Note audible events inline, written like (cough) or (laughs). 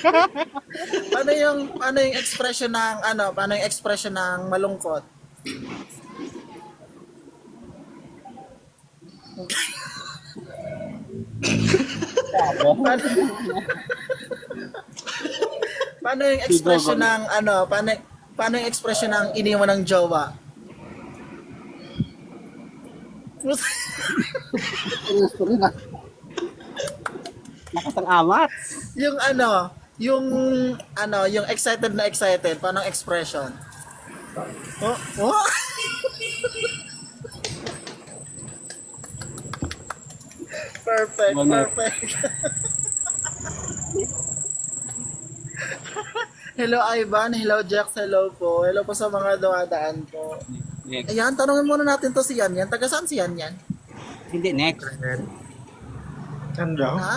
(laughs) paano yung paano yung expression ng ano, paano yung expression ng malungkot? paano, (laughs) paano yung expression ng ano, paano paano yung expression ng iniwan ng jowa? Ah. Lakas ang amat. yung ano, yung ano, yung excited na excited, paano expression? Oh, oh. (laughs) perfect, Wala. perfect. (laughs) hello Ivan, hello Jax, hello po. Hello po sa mga dumadaan po. Next. Ayan, tanongin muna natin to si Yan Yan. Taga saan si Yan Yan? Hindi, next. Daw? Ha?